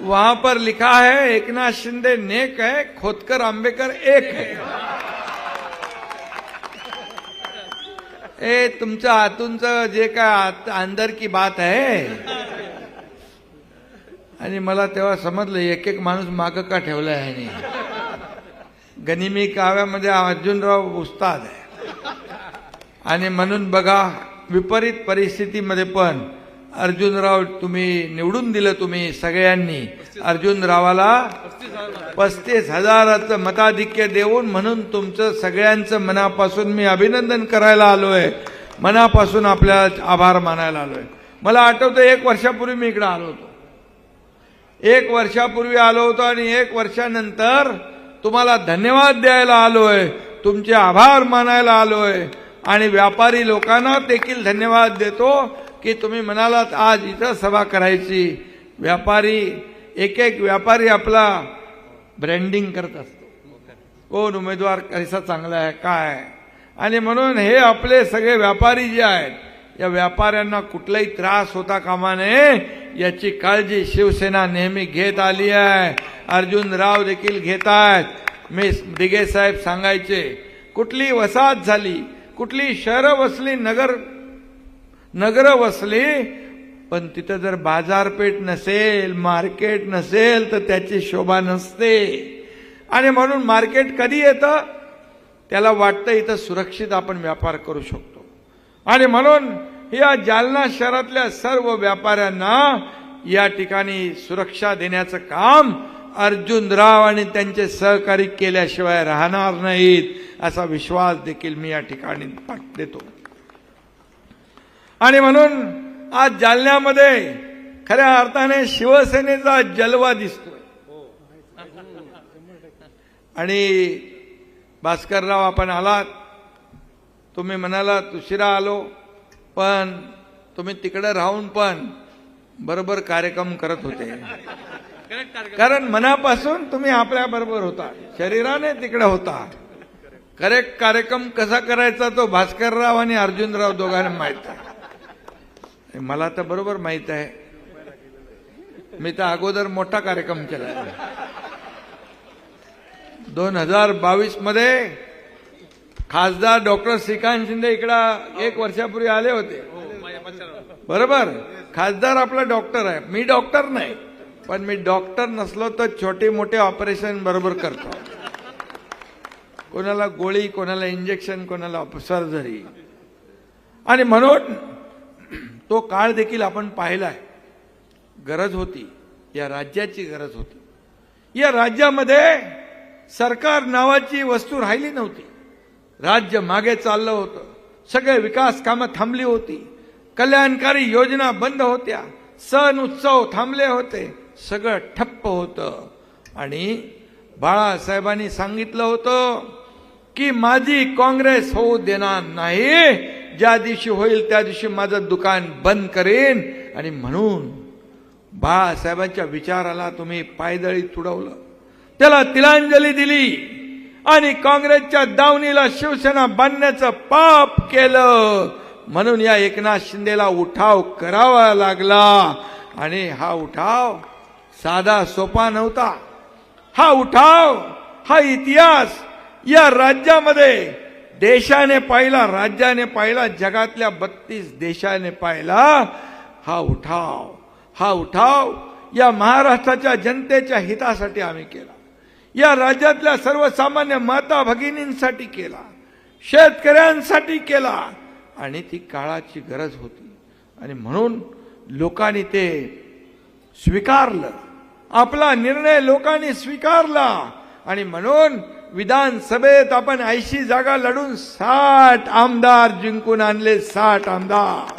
वहां पर लिखा है एकनाथ शिंदे नेक है खोदकर आंबेकर एक है। ए तुमचं आतूनचं जे काय आत- अंदर की बात आहे आणि मला तेव्हा समजलं एक एक माणूस माग का ठेवलाय ह्याने गनिमी काव्यामध्ये अर्जुनराव उस्ताद आहे. आणि म्हणून बघा विपरीत परिस्थितीमध्ये पण अर्जुनराव तुम्ही निवडून दिलं तुम्ही सगळ्यांनी. अर्जुनरावाला पस्तीस हजाराचं मताधिक्य देऊन म्हणून तुमचं सगळ्यांचं मनापासून मी अभिनंदन करायला आलोय. मनापासून आपल्या आभार मानायला आलोय. मला आठवतं एक वर्षापूर्वी मी इकडे आलो होतो. एक वर्षापूर्वी आलो होतो आणि एक वर्षानंतर तुम्हाला धन्यवाद द्यायला आलोय. तुमचे आभार मानायला आलोय. आणि व्यापारी लोकांना देखील धन्यवाद देतो. की तुम्ही म्हणालात आज इथं सभा करायची. व्यापारी एक एक व्यापारी आपला ब्रँडिंग करत असतो. कोण उमेदवार कसा चांगला आहे काय आणि म्हणून हे आपले सगळे व्यापारी जे आहेत या व्यापाऱ्यांना कुठलाही त्रास होता कामा नये याची काळजी शिवसेना नेहमी घेत आली आहे. अर्जुन राव देखील घेत आहेत. मी दिगे साहेब सांगायचे कुठली वसाहत झाली कुठली शहरं वसली नगर नगर वसली पण तिथं जर बाजारपेठ नसेल मार्केट नसेल तर त्याची शोभा नसते. आणि म्हणून मार्केट कधी येतं? त्याला वाटतं इथं सुरक्षित आपण व्यापार करू शकतो. आणि म्हणून या जालना शहरातल्या सर्व व्यापाऱ्यांना या ठिकाणी सुरक्षा देण्याचं काम अर्जुनराव आणि त्यांचे सहकारी केल्याशिवाय राहणार नाहीत असा विश्वास देखील मी या ठिकाणी देतो. आणि म्हणून आज जालन्यामध्ये खऱ्या अर्थाने शिवसेनेचा जलवा दिसतोय. आणि भास्करराव आपण आलात. तुम्ही म्हणालात उशिरा आलो पण तुम्ही तिकडं राहून पण बरोबर कार्यक्रम करत होते. कारण मनापासून तुम्ही आपल्या बरोबर होता. शरीराने तिकडे होता. करेक्ट कार्यक्रम कसा करायचा तो भास्करराव आणि अर्जुनराव दोघांना माहीत आहे. मला तर बरोबर माहीत आहे. मी तर अगोदर मोठा कार्यक्रम केला. दोन हजार बावीसमध्ये खासदार डॉक्टर श्रीकांत शिंदे इकडं एक वर्षापूर्वी आले होते. बरोबर? खासदार आपला डॉक्टर आहे. मी डॉक्टर नाही पण मी डॉक्टर नसलो तर छोटे मोठे ऑपरेशन बरोबर करतो. कोणाला गोळी कोणाला इंजेक्शन कोणाला सर्जरी. आणि म्हणून तो काळ देखील आपण पाहिला आहे गरज होती. या राज्याची गरज होती. या राज्यामध्ये सरकार नावाची वस्तू राहिली नव्हती. राज्य मागे चाललं होतं. सगळे विकास कामं थांबली होती. कल्याणकारी योजना बंद होत्या. सण उत्सव थांबले होते. सगळं ठप्प होतं. आणि बाळासाहेबांनी सांगितलं होतं की माझी काँग्रेस होऊ देणार नाही. ज्या दिवशी होईल त्या दिवशी माझं दुकान बंद करेन. आणि म्हणून बाळासाहेबांच्या विचाराला तुम्ही पायदळी तुडवलं. त्याला तिलांजली दिली. आणि काँग्रेसच्या दावणीला शिवसेना बांधण्याचं पाप केलं. म्हणून या एकनाथ शिंदेला उठाव करावा लागला. आणि हा उठाव साधा सोपा नव्हता. हा उठाव हा इतिहास या राज्यामध्ये देशाने पाहिला राज्याने पाहिला जगातल्या बत्तीस देशाने पाहिला हा उठाव हा उठाव या महाराष्ट्राच्या जनतेच्या हितासाठी आम्ही केला. या राज्यातल्या सर्वसामान्य माता भगिनींसाठी केला शेतकऱ्यांसाठी केला आणि ती काळाची गरज होती. आणि म्हणून लोकांनी ते स्वीकारलं. आपला निर्णय लोकांनी स्वीकारला. आणि म्हणून विधानसभेत आपण ऐंशी जागा लढून साठ आमदार जिंकून आणले साठ आमदार.